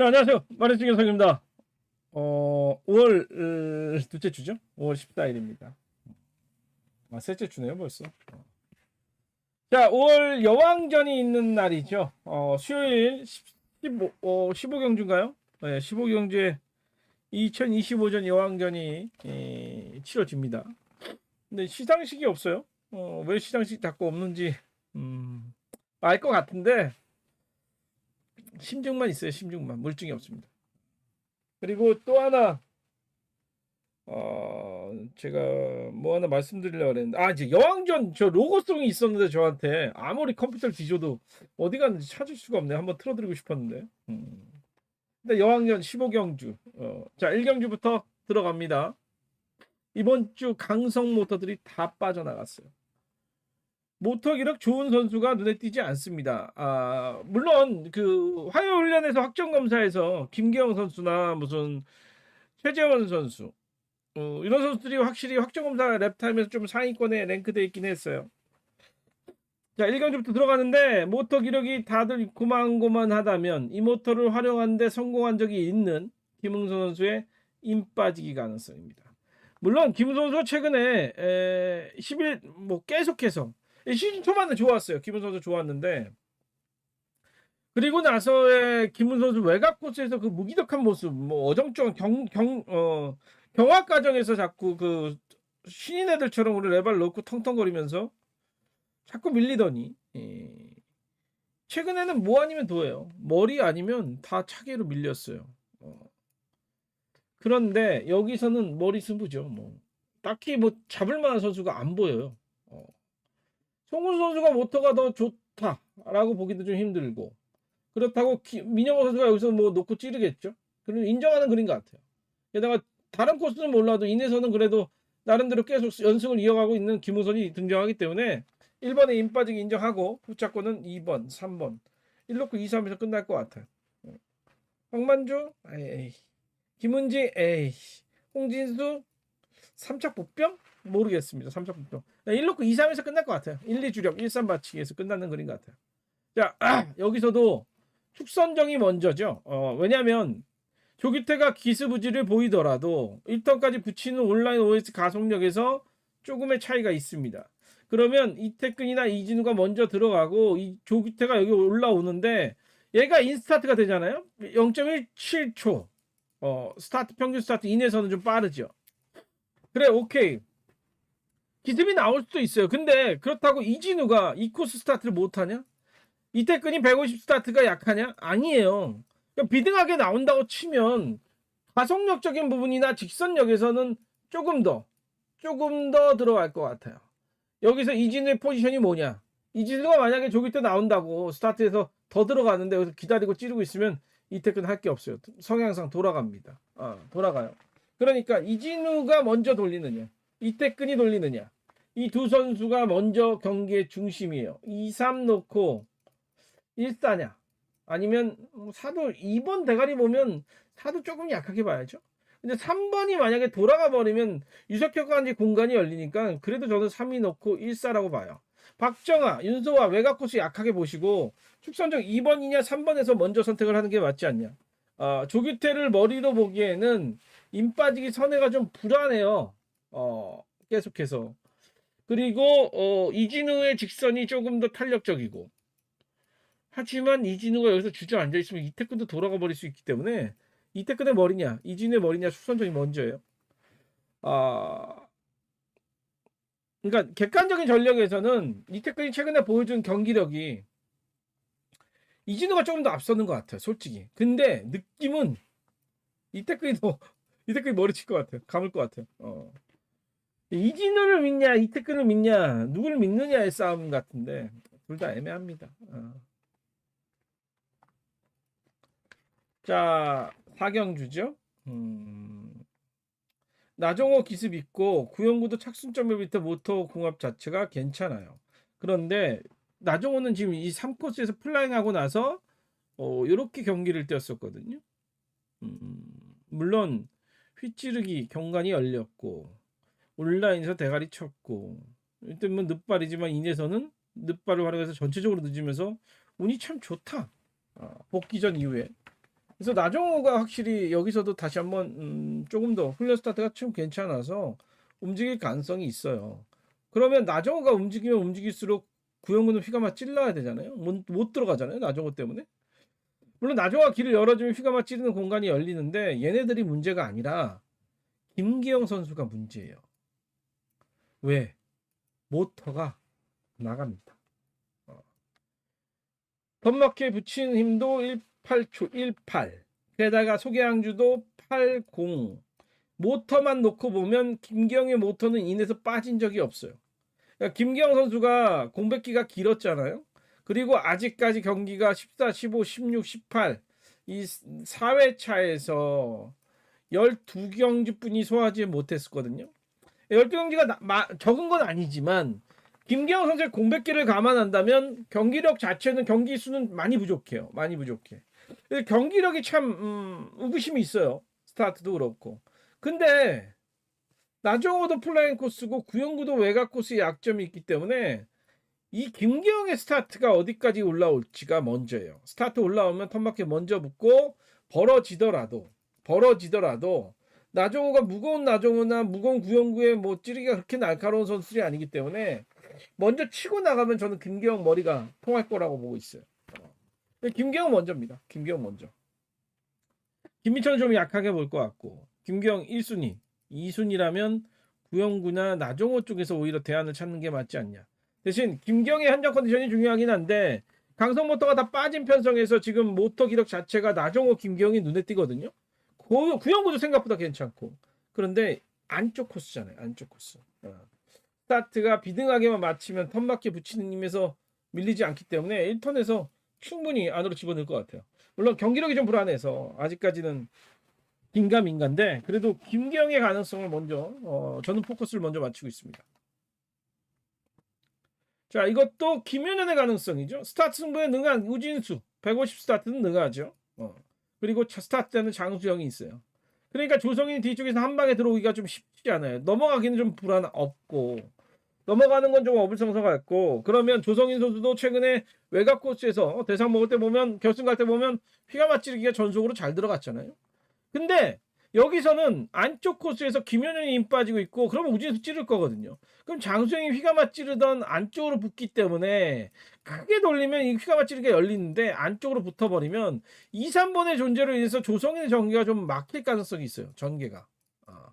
자, 안녕하세요. 마레스 경성입니다. 어, 5월 어, 둘째 주죠? 5월 14일입니다. 아, 셋째 주네요, 벌써. 어. 자, 5월 여왕전이 있는 날이죠. 어, 수요일 15, 어, 15경주인가요? 네, 15경주에 2025전 여왕전이 에, 치러집니다. 근데 시상식이 없어요. 어, 왜 시상식 자꾸 없는지 음, 알 것 같은데 심증만 있어요. 심증만 물증이 없습니다. 그리고 또 하나 어 제가 뭐 하나 말씀드리려고 했는데 아 이제 여왕전 저 로고송이 있었는데 저한테 아무리 컴퓨터를 뒤져도 어디 갔는지 찾을 수가 없네. 한번 틀어드리고 싶었는데. 음. 근데 여왕전 15경주 어, 자 1경주부터 들어갑니다. 이번 주 강성 모터들이 다 빠져나갔어요. 모터 기록 좋은 선수가 눈에 띄지 않습니다. 아, 물론 그 화요 훈련에서 확정 검사에서 김계영 선수나 무슨 최재원 선수 어, 이런 선수들이 확실히 확정 검사 랩타임에서 좀 상위권에 랭크돼 있긴 했어요. 자, 1경주부터 들어가는데 모터 기록이 다들 고만고만하다면 이 모터를 활용하는데 성공한 적이 있는 김흥선 선수의 임 빠지기 가능성입니다. 물론 김흥선 선수 최근에 에, 10일 뭐 계속해서 시즌 초반에 좋았어요. 김훈 선수 좋았는데 그리고 나서의 김훈 선수 외곽 코스에서 그 무기력한 모습, 뭐 어정쩡 경 경 어, 경합 과정에서 자꾸 그 신인 애들처럼 우리 레발 넣고 텅텅거리면서 자꾸 밀리더니 예. 최근에는 뭐 아니면 도예요. 머리 아니면 다 차기로 밀렸어요. 어. 그런데 여기서는 머리 승부죠. 뭐 딱히 뭐 잡을 만한 선수가 안 보여요. 어. 송훈 선수가 모터가 더 좋다라고 보기도 좀 힘들고 그렇다고 기, 민영호 선수가 여기서 뭐 놓고 찌르겠죠. 그리고 인정하는 그림 같아요. 게다가 다른 코스는 몰라도 인에서는 그래도 나름대로 계속 연승을 이어가고 있는 김우선이 등장하기 때문에 1번에 임 빠지기 인정하고 후차권은 2번, 3번 1놓고 2, 3에서 끝날 것 같아요. 황만주, 에이, 김은지, 에이, 홍진수, 삼착 복병? 모르겠습니다. 3차 분평. 1놓고 2, 3에서 끝날 것 같아요. 1, 2 주력, 1, 3 받치기에서 끝나는 그림 같아요. 자, 아, 여기서도 축선정이 먼저죠. 어, 왜냐면 조규태가 기스부지를 보이더라도 1턴까지 붙이는 온라인 OS 가속력에서 조금의 차이가 있습니다. 그러면 이태근이나 이진우가 먼저 들어가고 이 조규태가 여기 올라오는데 얘가 인스타트가 되잖아요. 0.17초. 어, 스타트 평균 스타트 인에서는 좀 빠르죠. 그래, 오케이. 기습이 나올 수도 있어요. 근데 그렇다고 이진우가 이 코스 스타트를 못하냐? 이태근이 150 스타트가 약하냐? 아니에요. 비등하게 나온다고 치면 가속력적인 부분이나 직선력에서는 조금 더 조금 더 들어갈 것 같아요. 여기서 이진우의 포지션이 뭐냐? 이진우가 만약에 조기 때 나온다고 스타트에서 더 들어가는데 여기서 기다리고 찌르고 있으면 이태근 할 게 없어요. 성향상 돌아갑니다. 아, 돌아가요. 그러니까 이진우가 먼저 돌리느냐? 이태근이 돌리느냐. 이 두 선수가 먼저 경기의 중심이에요. 2, 3 놓고 1사냐. 아니면 뭐 사도 2번 대가리 보면 사도 조금 약하게 봐야죠. 근데 3번이 만약에 돌아가 버리면 유석혁한지 공간이 열리니까 그래도 저는 3이 놓고 1사라고 봐요. 박정아, 윤소와 외곽 코스 약하게 보시고 축선적 2번이냐 3번에서 먼저 선택을 하는 게 맞지 않냐. 아, 조규태를 머리로 보기에는 임 빠지기 선회가 좀 불안해요. 어, 계속해서. 그리고 어, 이진우의 직선이 조금 더 탄력적이고. 하지만 이진우가 여기서 주저앉아 있으면 이태근도 돌아가 버릴 수 있기 때문에 이태근의 머리냐, 이진우의 머리냐 수선적이 먼저예요. 아, 그러니까 객관적인 전력에서는 이태근이 최근에 보여준 경기력이 이진우가 조금 더 앞서는 것 같아요, 솔직히. 근데 느낌은 이태근이 더 이태근이 머리 칠 것 같아요. 감을 것 같아요. 어. 이진우를 믿냐, 이태근을 믿냐, 누구를 믿느냐의 싸움 같은데 둘 다 애매합니다. 어. 자, 사경주죠. 음. 나종호 기습 있고 구영구도 착순점을 밑에 모터 궁합 자체가 괜찮아요. 그런데 나종호는 지금 이 3코스에서 플라잉하고 나서 어, 이렇게 경기를 뛰었었거든요. 음, 물론 휘찌르기 경관이 열렸고 온라인에서 대가리 쳤고 일단 뭐 늦발이지만 인에서는 늦발을 활용해서 전체적으로 늦으면서 운이 참 좋다. 어, 복귀 전 이후에 그래서 나정호가 확실히 여기서도 다시 한번 음, 조금 더 훈련 스타트가 좀 괜찮아서 움직일 가능성이 있어요. 그러면 나정호가 움직이면 움직일수록 구영구는 휘가마 찔러야 되잖아요. 못, 못 들어가잖아요. 나정호 때문에. 물론 나정호가 길을 열어주면 휘가마 찌르는 공간이 열리는데 얘네들이 문제가 아니라 김기영 선수가 문제예요. 왜? 모터가 나갑니다. 어. 덤마크에 붙인 힘도 18초 18. 게다가 소개항주도 80. 모터만 놓고 보면 김기영의 모터는 인에서 빠진 적이 없어요. 그러니까 김기영 선수가 공백기가 길었잖아요. 그리고 아직까지 경기가 14, 15, 16, 18. 이 4회차에서 12경기뿐이 소화하지 못했었거든요. 12경기가 나- 마- 적은 건 아니지만 김기영 선수의 공백기를 감안한다면 경기력 자체는 경기 수는 많이 부족해요. 많이 부족해. 경기력이 참 음, 의구심이 있어요. 스타트도 그렇고. 근데 나정호도 플라잉 코스고 구영구도 외곽 코스의 약점이 있기 때문에 이 김기영의 스타트가 어디까지 올라올지가 먼저예요. 스타트 올라오면 턴마켓 먼저 붙고 벌어지더라도 벌어지더라도 나정호가 무거운 나정호나 무거운 구영구의 뭐 찌르기가 그렇게 날카로운 선수들이 아니기 때문에 먼저 치고 나가면 저는 김기영 머리가 통할 거라고 보고 있어요. 어. 김기영 먼저입니다. 김기영 먼저. 김민철은 좀 약하게 볼 것 같고 김기영 1순위, 2순위라면 구영구나 나정호 쪽에서 오히려 대안을 찾는 게 맞지 않냐. 대신 김경의 현장 컨디션이 중요하긴 한데 강성 모터가 다 빠진 편성에서 지금 모터 기록 자체가 나정호, 김경이 눈에 띄거든요. 구, 구영구도 생각보다 괜찮고 그런데 안쪽 코스잖아요. 안쪽 코스. 어. 스타트가 비등하게만 맞추면 턴밖에 붙이는 힘에서 밀리지 않기 때문에 1턴에서 충분히 안으로 집어넣을 것 같아요. 물론 경기력이 좀 불안해서 아직까지는 긴가민가인데 그래도 김경의 가능성을 먼저 어, 저는 포커스를 먼저 맞추고 있습니다. 자 이것도 김현현의 가능성이죠. 스타트 승부에 능한 우진수 150 스타트는 능하죠. 어. 그리고 차- 스타트는 장수영이 있어요. 그러니까 조성인 뒤쪽에서 한 방에 들어오기가 좀 쉽지 않아요. 넘어가기는 좀 불안 없고 넘어가는 건 좀 어불성설 같고 그러면 조성인 선수도 최근에 외곽 코스에서 대상 먹을 때 보면 결승 갈 때 보면 피가 맞찌르기가 전속으로 잘 들어갔잖아요. 근데 여기서는 안쪽 코스에서 김현현이 힘 빠지고 있고 그러면 우진수 찌를 거거든요. 그럼 장수영이 휘가 맞찌르던 안쪽으로 붙기 때문에 크게 돌리면 이 휘가 맞찌르기가 열리는데 안쪽으로 붙어버리면 2, 3번의 존재로 인해서 조성인의 전개가 좀 막힐 가능성이 있어요. 전개가. 아.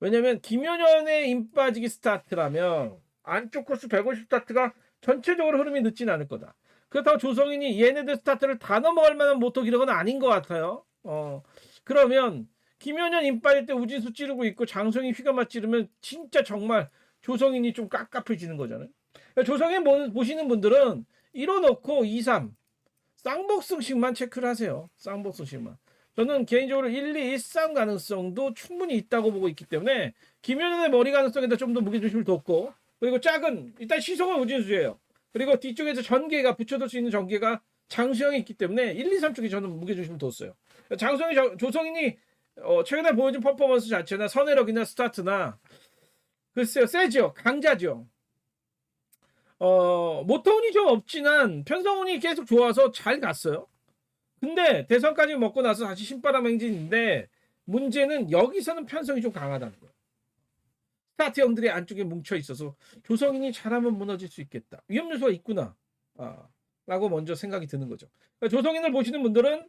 왜냐면 김현현의 힘 빠지기 스타트라면 안쪽 코스 150 스타트가 전체적으로 흐름이 늦진 않을 거다. 그렇다고 조성인이 얘네들 스타트를 다 넘어갈 만한 모터 기록은 아닌 것 같아요. 어. 그러면 김현현 힘 빠질 때 우진수 찌르고 있고 장성이 휘가 맞찌르면 진짜 정말 조성인이 좀 깝깝해지는 거잖아요. 그러니까 조성인 보- 보시는 분들은 1호 넣고 2, 3 쌍복승식만 체크를 하세요. 쌍복승식만. 저는 개인적으로 1, 2, 1, 3 가능성도 충분히 있다고 보고 있기 때문에 김현현의 머리 가능성에다 좀 더 무게중심을 뒀고 그리고 작은 일단 시속은 우진수예요. 그리고 뒤쪽에서 전개가 붙여둘 수 있는 전개가 장수영이 있기 때문에 1, 2, 3 쪽에 저는 무게중심을 뒀어요. 저- 조성인이 어, 최근에 보여준 퍼포먼스 자체나 선회력이나 스타트나 글쎄요 세죠 강자죠. 어 모터운이 좀 없지만 편성운이 계속 좋아서 잘 갔어요. 근데 대선까지 먹고 나서 다시 신바람 행진인데 문제는 여기서는 편성이 좀 강하다는 거예요. 스타트 형들이 안쪽에 뭉쳐 있어서 조성인이 잘하면 무너질 수 있겠다. 위험 요소가 있구나. 아, 라고 먼저 생각이 드는 거죠. 그러니까 조성인을 보시는 분들은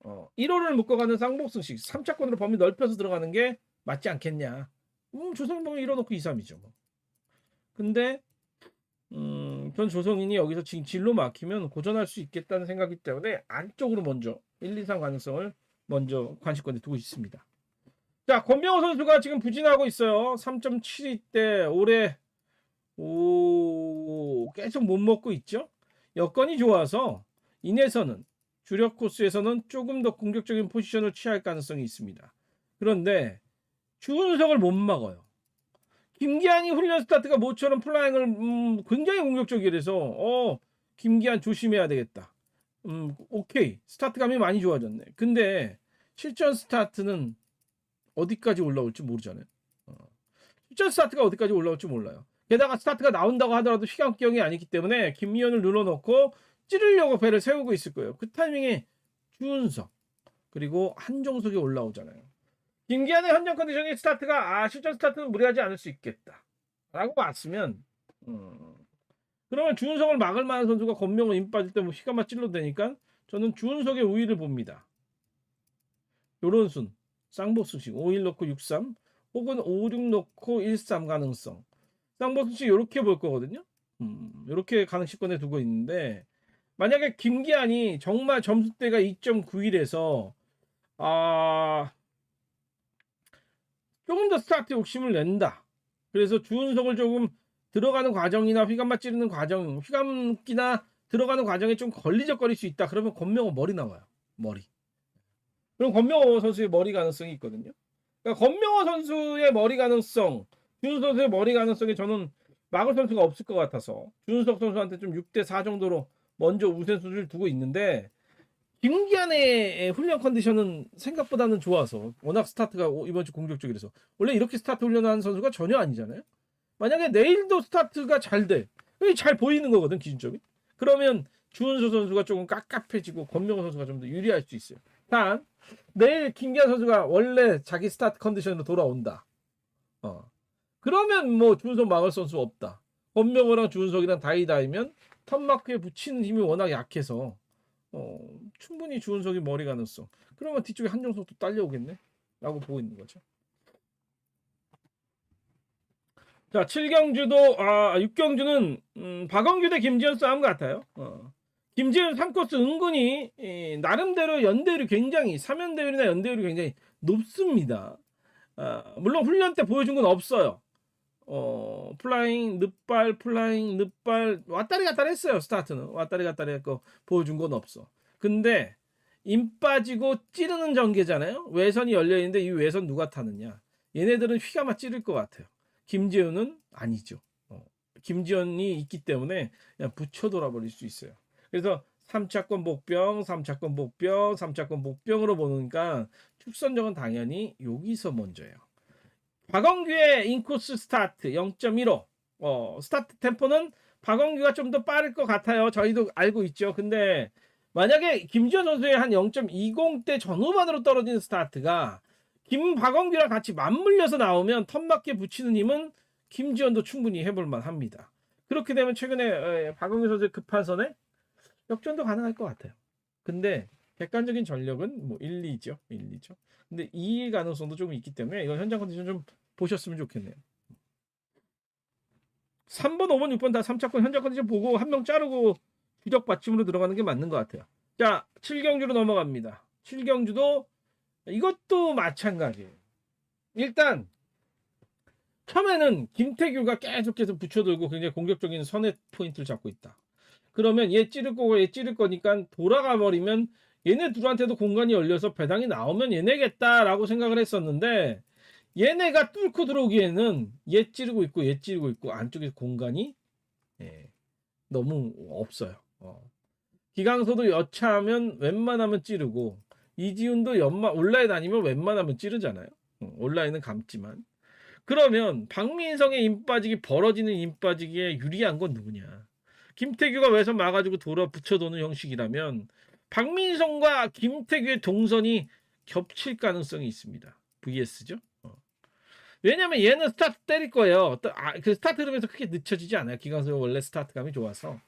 어, 1호를 묶어가는 쌍복승식 3차권으로 범위 넓혀서 들어가는 게 맞지 않겠냐. 음, 조성인 보면 1호 놓고 2, 3이죠. 뭐. 근데 음, 전 조성인이 여기서 지금 진로 막히면 고전할 수 있겠다는 생각이기 때문에 안쪽으로 먼저 1, 2, 3 가능성을 먼저 관심권에 두고 있습니다. 자, 권명호 선수가 지금 부진하고 있어요. 3.72대 올해 오 계속 못 먹고 있죠. 여건이 좋아서 인에서는 주력 코스에서는 조금 더 공격적인 포지션을 취할 가능성이 있습니다. 그런데 주은석을 못 막아요. 김기한이 훈련 스타트가 모처럼 플라잉을 음, 굉장히 공격적이라서 어 김기한 조심해야 되겠다. 음 오케이 스타트감이 많이 좋아졌네. 근데 실전 스타트는 어디까지 올라올지 모르잖아요. 어. 실전 스타트가 어디까지 올라올지 몰라요. 게다가 스타트가 나온다고 하더라도 휘감경이 아니기 때문에 김미연을 눌러놓고 찌르려고 배를 세우고 있을 거예요. 그 타이밍에 주은석 그리고 한종석이 올라오잖아요. 김기한의 현장 컨디션이 스타트가 아 실전 스타트는 무리하지 않을 수 있겠다. 라고 봤으면 음, 그러면 주은석을 막을 만한 선수가 권명은 임 빠질 때뭐 휘가 막 찔러도 되니까 저는 주은석의 우위를 봅니다. 요런 순 쌍보수식 5 1 넣고 6 3 혹은 5 6 넣고 1 3 가능성 쌍보수식 요렇게 볼 거거든요. 음, 요렇게 가능식권에 두고 있는데 만약에 김기한이 정말 점수대가 2.91에서 아 조금 더 스타트 욕심을 낸다. 그래서 주은석을 조금 들어가는 과정이나 휘감만 찌르는 과정, 휘감기나 들어가는 과정에 좀 걸리적거릴 수 있다. 그러면 권명호 머리 나와요. 머리. 그럼 권명호 선수의 머리 가능성이 있거든요. 그러니까 권명호 선수의 머리 가능성, 준석 선수의 머리 가능성에 저는 막을 선수가 없을 것 같아서 준석 선수한테 좀 6대 4 정도로 먼저 우선순위를 두고 있는데 김기한의 훈련 컨디션은 생각보다는 좋아서 워낙 스타트가 이번 주 공격적이라서 원래 이렇게 스타트 훈련하는 선수가 전혀 아니잖아요. 만약에 내일도 스타트가 잘 돼, 잘 보이는 거거든 기준점이. 그러면 주은수 선수가 조금 깝깝해지고 권명호 선수가 좀 더 유리할 수 있어요. 단 내일 김기한 선수가 원래 자기 스타트 컨디션으로 돌아온다. 어. 그러면 뭐 주은석 막을 선수 없다. 권명호랑 주은석이랑 다이다이면 턴마크에 붙이는 힘이 워낙 약해서 어, 충분히 주은석이 머리 가능성. 그러면 뒤쪽에 한정석도 딸려오겠네. 라고 보고 있는 거죠. 자, 7경주도 아, 6경주는 음, 박원규 대 김지현 싸움 같아요. 어. 김지현 3코스 은근히 이, 나름대로 연대율이 굉장히 3연대율이나 연대율이 굉장히 높습니다. 아, 물론 훈련 때 보여준 건 없어요. 어, 플라잉, 늪발, 플라잉, 늪발, 왔다리 갔다리 했어요, 스타트는. 왔다리 갔다리 했고, 보여준 건 없어. 근데, 임 빠지고 찌르는 전개잖아요? 외선이 열려 있는데, 이 외선 누가 타느냐? 얘네들은 휘가 막 찌를 것 같아요. 김재훈은 아니죠. 어, 김지현이 있기 때문에 그냥 붙여 돌아버릴 수 있어요. 그래서 3차권 복병, 3차권 복병, 3차권 복병으로 보니까 축선적은 당연히 여기서 먼저예요. 박원규의 인코스 스타트 0.15. 어, 스타트 템포는 박원규가 좀 더 빠를 것 같아요. 저희도 알고 있죠. 근데 만약에 김지현 선수의 한 0.20대 전후반으로 떨어지는 스타트가 김박원규랑 같이 맞물려서 나오면 턴맞게 붙이는 힘은 김지현도 충분히 해볼만 합니다. 그렇게 되면 최근에 박원규 선수의 급한 선에 역전도 가능할 것 같아요. 근데 객관적인 전력은 뭐 1, 2죠. 1, 2죠. 근데 2의 가능성도 좀 있기 때문에 이건 현장 컨디션 좀 보셨으면 좋겠네요. 3번, 5번, 6번 다 3차권 현장 컨디션 보고 한 명 자르고 주적 받침으로 들어가는 게 맞는 것 같아요. 자, 7경주로 넘어갑니다. 7경주도 이것도 마찬가지예요. 일단 처음에는 김태규가 계속해서 붙여들고 굉장히 공격적인 선의 포인트를 잡고 있다. 그러면 얘 찌를 거고 얘 찌를 거니까 돌아가 버리면 얘네 둘한테도 공간이 열려서 배당이 나오면 얘네겠다라고 생각을 했었는데 얘네가 뚫고 들어오기에는 얘 찌르고 있고 얘 찌르고 있고 안쪽에 공간이 예, 너무 없어요. 어. 기강서도 여차하면 웬만하면 찌르고 이지훈도 연마 온라인 아니면 웬만하면 찌르잖아요. 어, 온라인은 감지만. 그러면 박민성의 임 빠지기 벌어지는 임 빠지기에 유리한 건 누구냐? 김태규가 외선 막아주고 돌아 붙여도는 형식이라면 박민성과 김태규의 동선이 겹칠 가능성이 있습니다. VS죠. 어. 왜냐면 얘는 스타트 때릴 거예요. 아, 그 스타트 흐름에서 크게 늦춰지지 않아요. 기강서 원래 스타트감이 좋아서.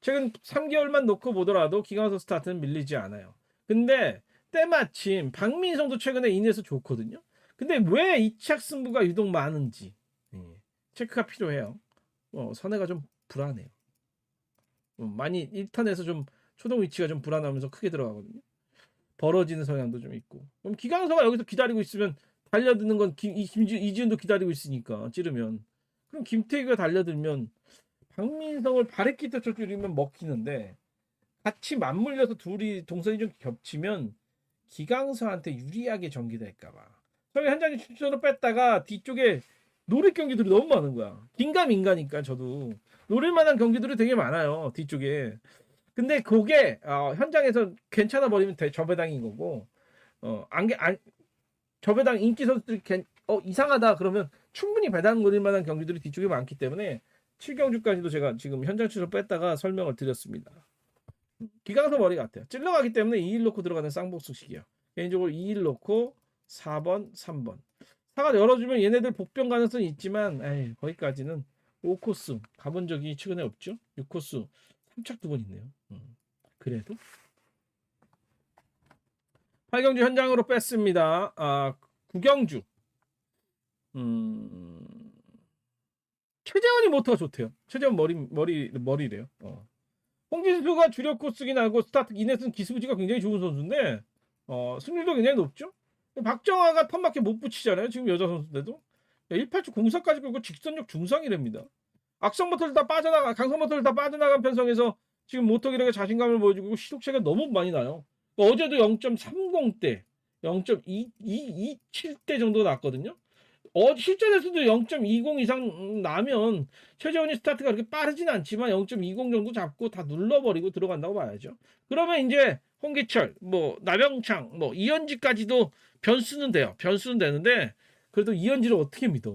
최근 3개월만 놓고 보더라도 기강서 스타트는 밀리지 않아요. 근데 때마침 박민성도 최근에 인에서 좋거든요. 근데 왜 이착 승부가 유독 많은지 예, 체크가 필요해요. 어, 선회가 좀 불안해요. 어, 많이 1턴에서 좀 초동 위치가 좀 불안하면서 크게 들어가거든요. 벌어지는 성향도 좀 있고. 그럼 기강서가 여기서 기다리고 있으면 달려드는 건 김, 이, 김지, 이지훈도 기다리고 있으니까 찌르면. 그럼 김태규가 달려들면 박민성을 바래끼터 쳐주리면 먹히는데 같이 맞물려서 둘이 동선이 좀 겹치면 기강서한테 유리하게 전개될까봐. 저희 현장에 출전을 뺐다가 뒤쪽에 노릴 경기들이 너무 많은 거야. 긴가민가니까 저도 노릴 만한 경기들이 되게 많아요. 뒤쪽에. 근데 그게 어, 현장에서 괜찮아 버리면 대, 저배당인 거고 어, 안, 안 저배당 인기 선수들이 괜, 어, 이상하다 그러면 충분히 배당 노릴 만한 경기들이 뒤쪽에 많기 때문에 7경주까지도 제가 지금 현장 출전 뺐다가 설명을 드렸습니다. 기강서 머리 같아요. 찔러가기 때문에 2일 놓고 들어가는 쌍복수식이에요. 개인적으로 2일 놓고 4번, 3번. 사가 열어주면 얘네들 복병 가능성이 있지만 에이, 거기까지는 5코스 가본 적이 최근에 없죠. 6코스 3착 두번 있네요. 음, 그래도 8경주 현장으로 뺐습니다. 아, 구경주. 음, 최재원이 모터가 좋대요. 최재원 머리 머리 머리래요. 어. 홍진수가 주력 코스긴 하고 스타트 이넷은 기수부지가 굉장히 좋은 선수인데 어, 승률도 굉장히 높죠. 박정아가 턴밖에 못 붙이잖아요. 지금 여자 선수인데도 189 공사까지 끌고 직선력 중상이랍니다. 악성 모터를 다 빠져나가 강성 모터를 다 빠져나간 편성에서 지금 모터 기력에 자신감을 보여주고 시속차가 너무 많이 나요. 어제도 0.30대, 0.227대 정도 났거든요. 어, 실전에서도 0.20 이상 나면 최재원이 스타트가 그렇게 빠르진 않지만 0.20 정도 잡고 다 눌러버리고 들어간다고 봐야죠. 그러면 이제 홍기철, 뭐 나병창, 뭐 이현지까지도 변수는 돼요. 변수는 되는데 그래도 이현지를 어떻게 믿어?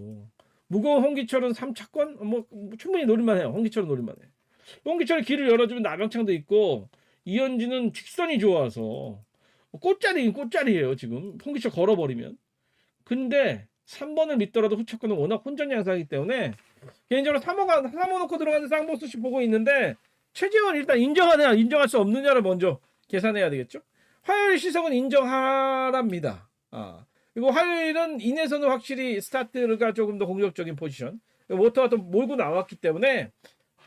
무거운 홍기철은 3차권 뭐 충분히 노릴만 해요. 홍기철은 노릴만 해. 홍기철이 길을 열어주면 나병창도 있고 이현지는 직선이 좋아서 꽃자리인 꽃자리예요 지금 홍기철 걸어버리면. 근데 3번을 믿더라도 후차권은 워낙 혼전 양상이기 때문에 개인적으로 3호가 3호 놓고 들어가는 쌍보스씩 보고 있는데 최재원 일단 인정하느냐 인정할 수 없느냐를 먼저 계산해야 되겠죠. 화요일 시석은 인정하랍니다. 아 그리고 화요일은 인에서는 확실히 스타트가 조금 더 공격적인 포지션 모터가 또 몰고 나왔기 때문에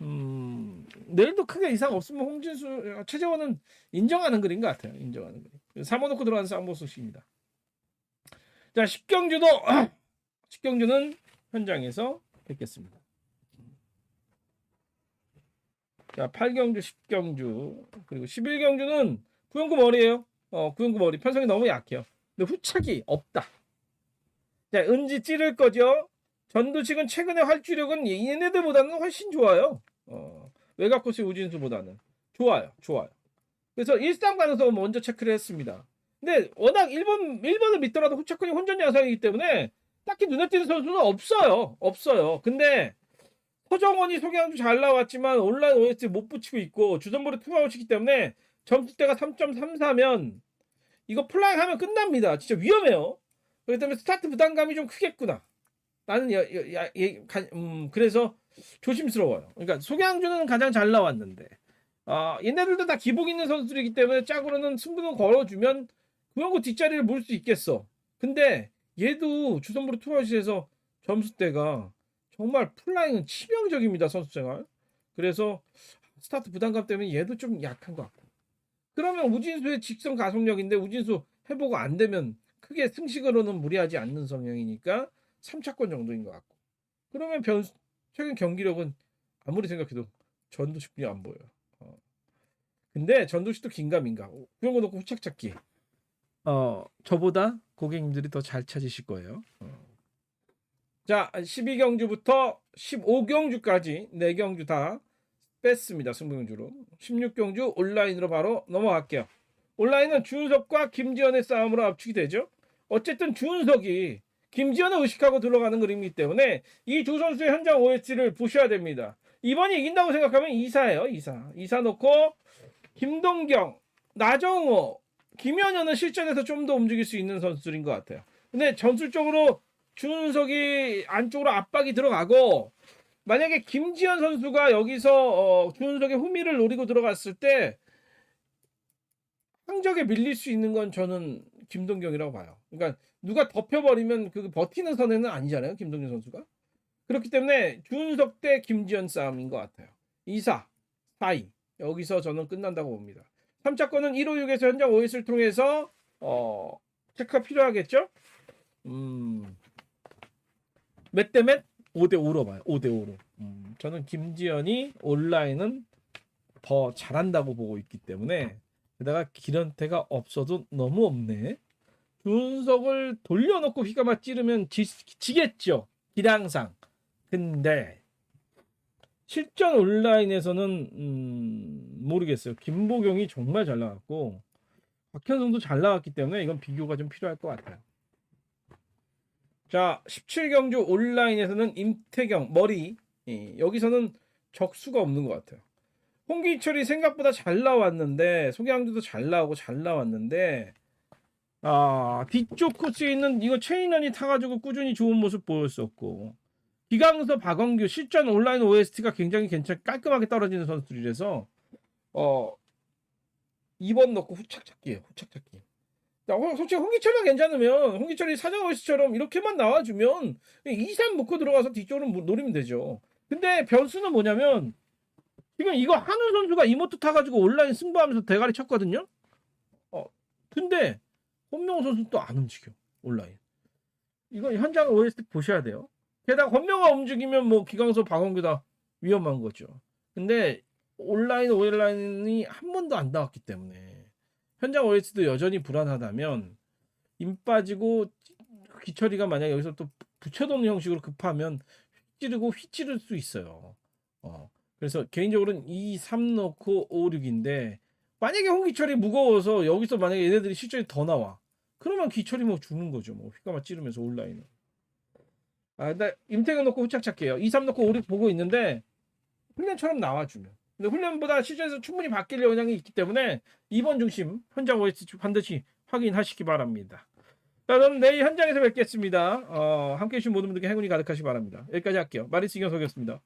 음, 내일도 크게 이상 없으면 홍진수 최재원은 인정하는 그림 것 같아요. 인정하는 그림. 3호 놓고 들어가는 쌍보스입니다. 자, 10경주도 10경주는 현장에서 뵙겠습니다. 자, 8경주, 10경주, 그리고 11경주는 구연구 머리예요. 어, 구연구 머리. 편성이 너무 약해요. 후착이 없다. 자, 은지 찌를 거죠. 전두식은 최근에 활주력은 얘네들보다는 훨씬 좋아요. 어, 외곽 코스 우진수보다는 좋아요. 좋아요. 그래서 일상 가능성을 먼저 체크를 했습니다. 근데 워낙 1번 1번을 믿더라도 후차권이 혼전 양상이기 때문에 딱히 눈에 띄는 선수는 없어요. 없어요. 근데 서정원이 소개한 잘 나왔지만 온라인 OS 못 붙이고 있고 주전부리 투아웃이기 때문에 점수대가 3.34면 이거 플라잉 하면 끝납니다. 진짜 위험해요. 그렇기 때문에 스타트 부담감이 좀 크겠구나. 나는 야, 야, 야, 예, 가, 음, 그래서 조심스러워요. 그러니까 소개항주는 가장 잘 나왔는데 아, 얘네들도 다 기복 있는 선수들이기 때문에 짝으로는 승부는 걸어주면 그만고 뒷자리를 물 수 있겠어. 근데 얘도 주선부로 투아웃에서 점수대가 정말 플라잉은 치명적입니다 선수 생활. 그래서 스타트 부담감 때문에 얘도 좀 약한 것 같고. 그러면 우진수의 직선 가속력인데 우진수 회복가 안 되면 크게 승식으로는 무리하지 않는 성향이니까 3차권 정도인 것 같고. 그러면 변 최근 경기력은 아무리 생각해도 전두식 분이 안 보여요. 어. 근데 전두식도 긴가민가. 그런 거 놓고 후착 찾기. 어, 저보다 고객님들이 더 잘 찾으실 거예요. 어. 자, 12경주부터 15경주까지 4경주 다 뺐습니다. 승부경주로. 16경주 온라인으로 바로 넘어갈게요. 온라인은 준석과 김지현의 싸움으로 압축이 되죠. 어쨌든 준석이 김지현을 의식하고 들어가는 그림이기 때문에 이 두 선수의 현장 OS를 보셔야 됩니다. 이번이 이긴다고 생각하면 2사예요. 2사. 2사 놓고 김동경, 나정호, 김현현은 실전에서 좀 더 움직일 수 있는 선수들인 것 같아요. 근데 전술적으로 준석이 안쪽으로 압박이 들어가고 만약에 김지현 선수가 여기서 어, 준석의 후미를 노리고 들어갔을 때 항적에 밀릴 수 있는 건 저는 김동경이라고 봐요. 그러니까 누가 덮여버리면 그 버티는 선에는 아니잖아요. 김동경 선수가. 그렇기 때문에 준석 대 김지현 싸움인 것 같아요. 2사, 4위. 여기서 저는 끝난다고 봅니다. 3차권은 156에서 현장 OS를 통해서 어, 체크가 필요하겠죠? 음, 몇대 몇? 5대 5로 봐요. 5대 5로. 음, 저는 김지현이 온라인은 더 잘한다고 보고 있기 때문에 게다가 기련태가 없어도 너무 없네. 준석을 돌려놓고 휘가마 찌르면 지, 지겠죠. 기량상. 근데 실전 온라인에서는 음, 모르겠어요. 김보경이 정말 잘 나왔고 박현성도 잘 나왔기 때문에 이건 비교가 좀 필요할 것 같아요. 자, 17경주 온라인에서는 임태경 머리 예, 여기서는 적수가 없는 것 같아요. 홍기철이 생각보다 잘 나왔는데 소개항주도 잘 나오고 잘 나왔는데 아 뒤쪽 코스에 있는 이거 체인런이 타가지고 꾸준히 좋은 모습 보였었고 기강서 박원규 실전 온라인 OST가 굉장히 괜찮 깔끔하게 떨어지는 선수들이라서 어 2번 넣고 후착 찾기예요 후착 찾기 나 호- 솔직히 홍기철만 괜찮으면 홍기철이 사장 OST처럼 이렇게만 나와주면 2, 3 묶고 들어가서 뒤쪽으로 무- 노리면 되죠 근데 변수는 뭐냐면 지금 이거 한우 선수가 이모트 타가지고 온라인 승부하면서 대가리 쳤거든요 어 근데 권명호 선수 또 안 움직여 온라인. 이거 현장 OST 보셔야 돼요. 게다가 권명호 움직이면 뭐 기광서 박원규 다 위험한 거죠. 근데 온라인 온라인이 한 번도 안 나왔기 때문에 현장 OST도 여전히 불안하다면 임 빠지고 기철이가 만약 여기서 또 붙여놓는 형식으로 급하면 휘찌르고 휘찌를 수 있어요. 어. 그래서 개인적으로는 2, 3 넣고 5, 6인데 만약에 홍기철이 무거워서 여기서 만약에 얘네들이 실전이 더 나와. 그러면 기철이 뭐 죽는 거죠. 뭐 휘가마 찌르면서 온라인은. 아, 근데 임태경 넣고 후착 찾게요. 2, 3 넣고 5, 6 보고 있는데 훈련처럼 나와주면. 근데 훈련보다 실전에서 충분히 바뀔 영향이 있기 때문에 2번 중심 현장 OS 반드시 확인하시기 바랍니다. 자, 그럼 내일 현장에서 뵙겠습니다. 어, 함께 해주신 모든 분들께 행운이 가득하시기 바랍니다. 여기까지 할게요. 마리스 이경석이었습니다.